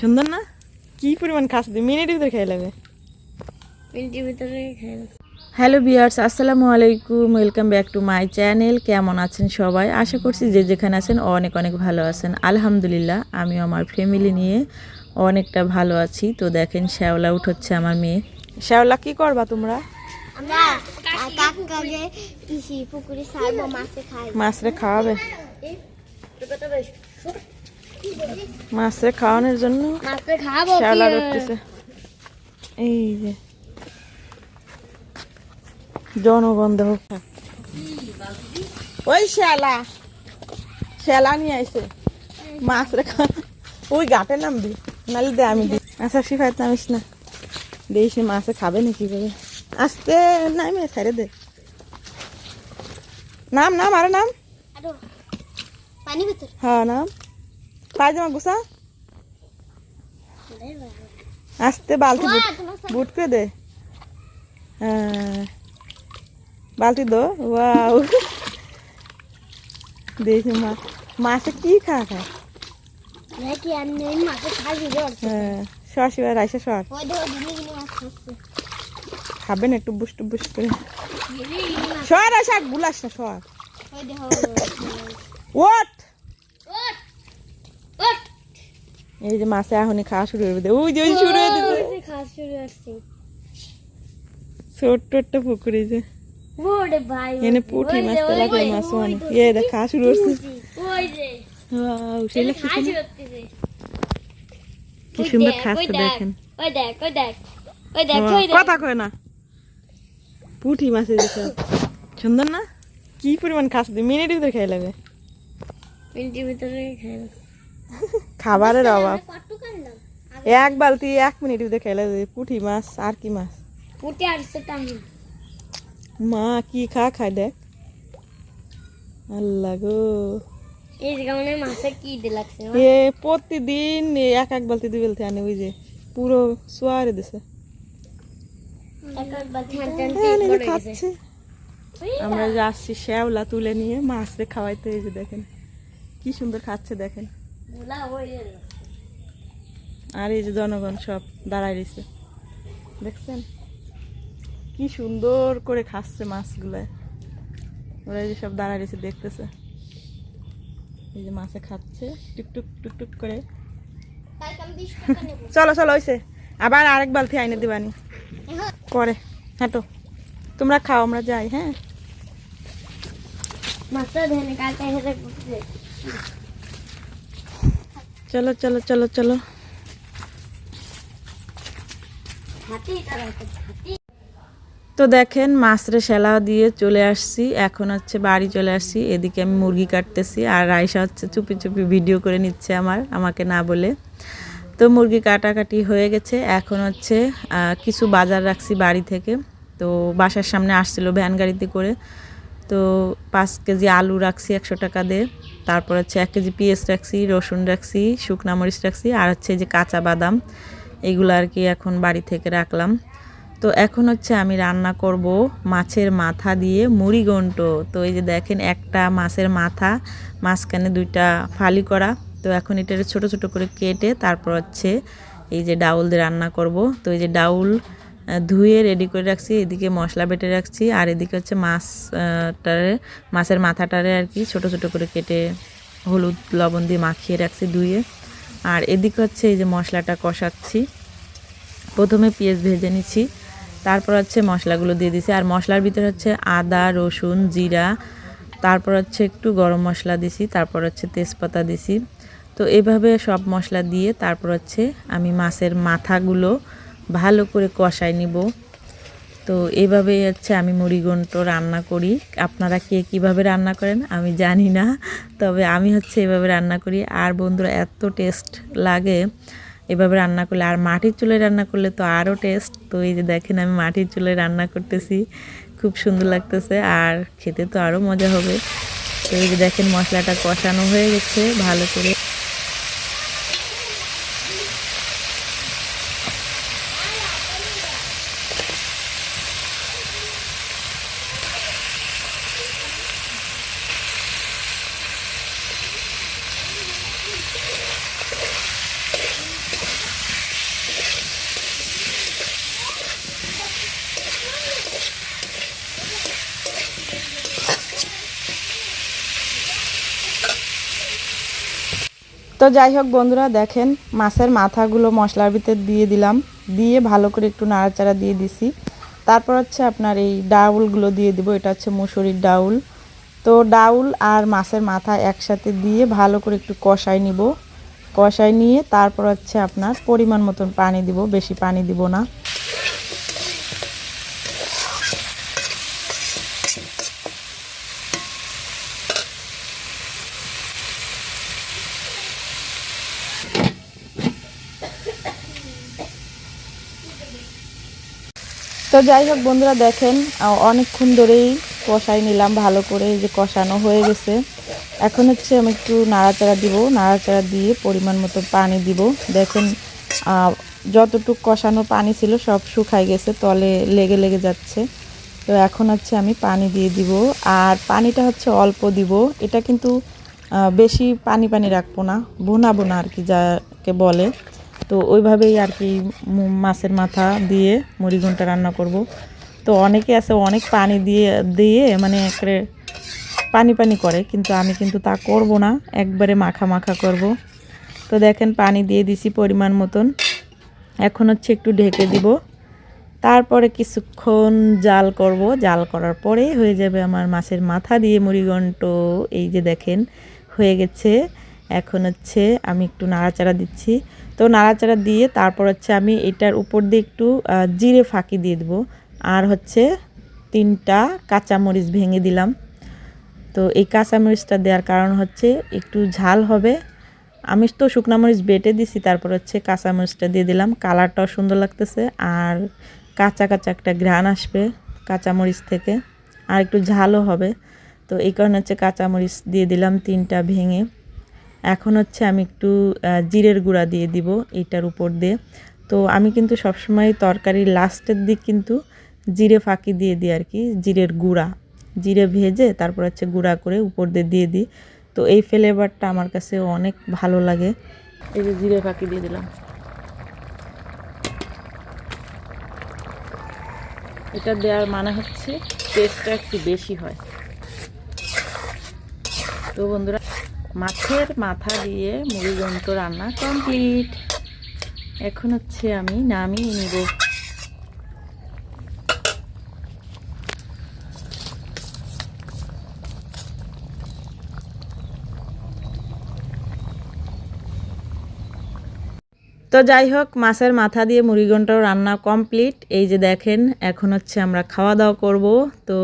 সুন্দর না? কি পরিমাণ খাস মিনিটের ভিতরে খেয়ে নেবে। মিনিটের ভিতরে খাই হ্যালো বিয়ার্স আসসালামু আলাইকুম। Welcome back to my channel কেমন আছেন সবাই? আশা করছি যে যেখানে আছেন অনেক অনেক ভালো আছেন। আলহামদুলিল্লাহ আমি আমার ফ্যামিলি নিয়ে অনেকটা ভালো আছি। তো দেখেন শ্যাওলা উঠোচ্ছে আমার মেয়ে। শ্যাওলা কি করবা তোমরা? মাছরে খাওয়াবে। মাছরে খাওয়ানোর জন্য মাছে শ্যাওলা উঠতেছে এই যে। জনগণ দেহ ওই শ্যালা। শ্যালা নিয়ে আইছে। মাছ রেখা ওই ঘাটে নামবি নাহলে দে আমি দিই। আচ্ছা শিফায়ত নামিস না। দিস মাছে খাবে নাকি করে? আসতে নামে ছেড়ে দে। নাম নাম আরে নাম। হ্যাঁ নাম। পায়জামা গুছা? আসতে বালতি বুট করে দে। হ্যাঁ। বালতি দো। ওয়াও। দেখি মা মাছে কি খা খা শিবার সর খাবেন একটু বুস টুবুস করে। সর আসা গুলাস না সর ওট ওট এই যে মাছে এখনই খাওয়া শুরু দে ওই যে শুরু হয়ে দিতে খাওয়া শুরু হচ্ছে। ছোট্ট একটা পুকুরে যে। এনে পুঁটি মাছ তেলা করে মাছ অনেক এ দেখ খাওয়া শুরু? হচ্ছে। কি সুন্দর খাচ্ছে দেখেন। কথা কয় না। পুঁটি মাছের দিছে সুন্দর না? কি পরিমাণ খাচ্ছে তুই মিনিটের ভিতরে খেয়ে মিনিটের ভিতরে খাই খাবারের অভাব। এক বালতি এক মিনিট খেয়ে নেবে পুঁটি মাছ আর কি মাছ? পুটি মা কি খা খায় দেখ। আল্লাহ গো। মাছে এ প্রতিদিন এক এক বালতি দুই বালতি আনে ওই যে পুরো সোয়ারে দিছে। হ্যাঁ, খাচ্ছে। আমরা যে আসছি শ্যাওলা তুলে নিয়ে মাছরে খাওয়াইতে এই যে দেখেন। কি সুন্দর খাচ্ছে দেখেন। আর এই যে জনগণ সব দাঁড়ায় রয়েছে। দেখছেন? কি সুন্দর করে খাচ্ছে মাছগুলো। ওরা এই যে সব দাঁড়ায় রয়েছে, দেখতেছে। এই যে মাছে খাচ্ছে, টুকটুক টুকটুক করে। চলো চলো হয়েছে আবার আরেক বালতি আইনে দিবানি। পরে, হাঁটো। তোমরা খাও, আমরা যাই হ্যাঁ? মাছটা ধরে কালকে হেঁটে চলো চলো চলো চলো। তো দেখেন মাছরে সেলা দিয়ে চলে আসছি। এখন হচ্ছে বাড়ি চলে আসছি। এদিকে আমি মুরগি কাটতেছি আর রাইসা হচ্ছে চুপি চুপি ভিডিও করে নিচ্ছে আমার আমাকে না বলে। তো মুরগি কাটাকাটি হয়ে গেছে। এখন হচ্ছে কিছু বাজার রাখছি বাড়ি থেকে। তো বাসার সামনে আসছিল ভ্যান গাড়িতে করে। তো পাঁচ কেজি আলু রাখছি একশো টাকা দিয়ে। তারপর হচ্ছে এক কেজি পেঁয়াজ রাখছি, রসুন রাখছি, শুকনা মরিচ রাখছি, আর হচ্ছে যে কাঁচা বাদাম, এগুলো আর কি এখন বাড়ি থেকে রাখলাম। তো এখন হচ্ছে আমি রান্না করব মাছের মাথা দিয়ে মুড়ি ঘন্ট। তো এই যে দেখেন একটা মাছের মাথা, মাঝখানে দুইটা ফালি করা। তো এখন এটা ছোট ছোট করে কেটে তারপর হচ্ছে এই যে ডাউল দিয়ে রান্না করব। তো এই যে ডাউল ধুয়ে রেডি করে রাখছি, এদিকে মশলা বেটে রাখছি, আর এদিকে হচ্ছে মাছটারে, মাছের মাথাটারে আর কি ছোট ছোট করে কেটে হলুদ, লবণ দিয়ে মাখিয়ে রাখছি ধুয়ে। আর এদিকে হচ্ছে এই যে মশলাটা কষাচ্ছি। প্রথমে পেঁয়াজ ভেজে নিচ্ছি, তারপর হচ্ছে মশলাগুলো দিয়ে দিছি আর মশলার ভিতরে হচ্ছে আদা, রসুন, জিরা, তারপর হচ্ছে একটু গরম মশলা দিছি, তারপর হচ্ছে তেজপাতা দিছি। তো এভাবে সব মশলা দিয়ে তারপর হচ্ছে আমি মাছের মাথাগুলো ভালো করে কষাই নিব। তো এইভাবেই হচ্ছে আমি মুড়িঘণ্ট রান্না করি। আপনারা কে কীভাবে রান্না করেন আমি জানি না, তবে আমি হচ্ছে এভাবে রান্না করি। আর বন্ধুরা, এত টেস্ট লাগে এভাবে রান্না করলে। আর মাটির চুলায় রান্না করলে তো আরও টেস্ট। তো এই যে দেখেন আমি মাটির চুলায় রান্না করতেছি, খুব সুন্দর লাগতেছে। আর খেতে তো আরও মজা হবে। তো এই যে দেখেন মশলাটা কষানো হয়ে গেছে ভালো করে। যাই হোক বন্ধুরা, দেখেন মাছের মাথাগুলো মশলার ভিতরে দিয়ে দিলাম। দিয়ে ভালো করে একটু নাড়াচাড়া দিয়ে দিছি। তারপর হচ্ছে আপনার এই ডাউলগুলো দিয়ে দিব। এটা হচ্ছে মুসুরির ডাউল। তো ডাউল আর মাছের মাথা একসাথে দিয়ে ভালো করে একটু কষাই নিব। কষাই নিয়ে তারপর হচ্ছে আপনার পরিমাণ মতন পানি দিব। বেশি পানি দিব না। তো যাই হোক বন্ধুরা দেখেন অনেকক্ষণ ধরেই কষাই নিলাম ভালো করে যে কষানো হয়ে গেছে। এখন হচ্ছে আমি একটু নাড়াচাড়া দিব, নাড়াচাড়া দিয়ে পরিমাণ মতো পানি দিব। দেখেন যতটুক কষানো পানি ছিল সব শুকাই গেছে, তলে লেগে লেগে যাচ্ছে। তো এখন হচ্ছে আমি পানি দিয়ে দিব, আর পানিটা হচ্ছে অল্প দিব। এটা কিন্তু বেশি পানি পানি রাখব না বোনাবো না আর কি যাকে বলে। তো ওইভাবেই আর কি মাছের মাথা দিয়ে মুড়ি ঘণ্টা রান্না করব। তো অনেকে আছে অনেক পানি দিয়ে দিয়ে মানে একবারে পানি পানি করে, কিন্তু আমি কিন্তু তা করব না, একবারে মাখা মাখা করব। তো দেখেন পানি দিয়ে দিছি পরিমাণ মতন। এখন হচ্ছে একটু ঢেকে দিব। তারপরে কিছুক্ষণ জাল করব। জাল করার পরে হয়ে যাবে আমার মাছের মাথা দিয়ে মুড়িঘণ্ট এই যে দেখেন, হয়ে গেছে। এখন হচ্ছে আমি একটু নাড়াচাড়া দিচ্ছি। তো নাড়াচাড়া দিয়ে তারপর হচ্ছে আমি এটার উপর দিয়ে একটু জিরে ফাঁকি দিয়ে দেবো। আর হচ্ছে তিনটা কাঁচামরিচ ভেঙে দিলাম। তো এই কাঁচামরিচটা দেওয়ার কারণ হচ্ছে একটু ঝাল হবে। আমি তো শুকনো মরিচ বেটে দিছি, তারপর হচ্ছে কাঁচামরিচটা দিয়ে দিলাম। কালারটাও সুন্দর লাগতেছে আর কাঁচা কাঁচা একটা ঘ্রাণ আসবে কাঁচামরিচ থেকে। আর একটু ঝালও হবে। তো এই কারণে হচ্ছে কাঁচামরিচ দিয়ে দিলাম তিনটা ভেঙে। এখন হচ্ছে আমি একটু জিরের গুঁড়া দিয়ে দিব এটার উপর দিয়ে। তো আমি কিন্তু সবসময় তরকারির লাস্টের দিক কিন্তু জিরে ফাঁকি দিয়ে দিই আর কি, জিরের গুঁড়া। জিরে ভেজে তারপর হচ্ছে গুঁড়া করে উপর দিয়ে দিয়ে দিই। তো এই ফ্লেভারটা আমার কাছে অনেক ভালো লাগে। এই যে জিরে ফাঁকি দিয়ে দিলাম। এটা দেওয়ার মানে হচ্ছে টেস্টটা একটু বেশি হয়। তো বন্ধুরা মাছের মাথা দিয়ে মুড়িঘণ্ট রান্না কমপ্লিট। এখন হচ্ছে আমি নামিয়ে নিব। তো যাই হোক, মাছের মাথা দিয়ে মুড়িঘণ্টাও রান্না কমপ্লিট। এই যে দেখেন, এখন হচ্ছে আমরা খাওয়া দাওয়া করব। তো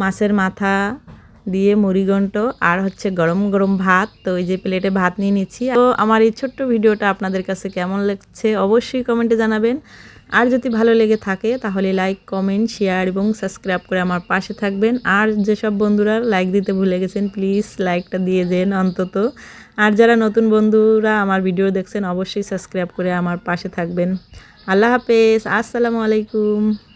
মাছের মাথা দিয়ে মুড়িঘণ্ট আর হচ্ছে গরম গরম ভাত, তো এই যে প্লেটে ভাত নিয়ে নিচ্ছি। তো আমার এই ছোট্ট ভিডিওটা আপনাদের কাছে কেমন লাগছে অবশ্যই কমেন্টে জানাবেন। আর যদি ভালো লেগে থাকে তাহলে লাইক, কমেন্ট, শেয়ার এবং সাবস্ক্রাইব করে আমার পাশে থাকবেন। আর যেসব বন্ধুরা লাইক দিতে ভুলে গেছেন, প্লিজ লাইকটা দিয়ে দেন অন্তত। আর যারা নতুন বন্ধুরা আমার ভিডিও দেখছেন, অবশ্যই সাবস্ক্রাইব করে আমার পাশে থাকবেন। আল্লাহ হাফেজ, আসসালামু আলাইকুম।